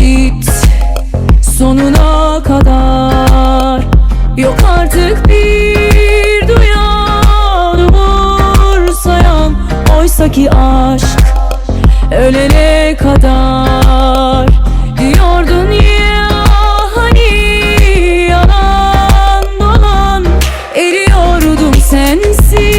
git sonuna kadar. Yok artık bir duyan umursayan Oysa ki aşk ölene kadar. Diyordun ya hani yalan dolan Eriyordum sensiz.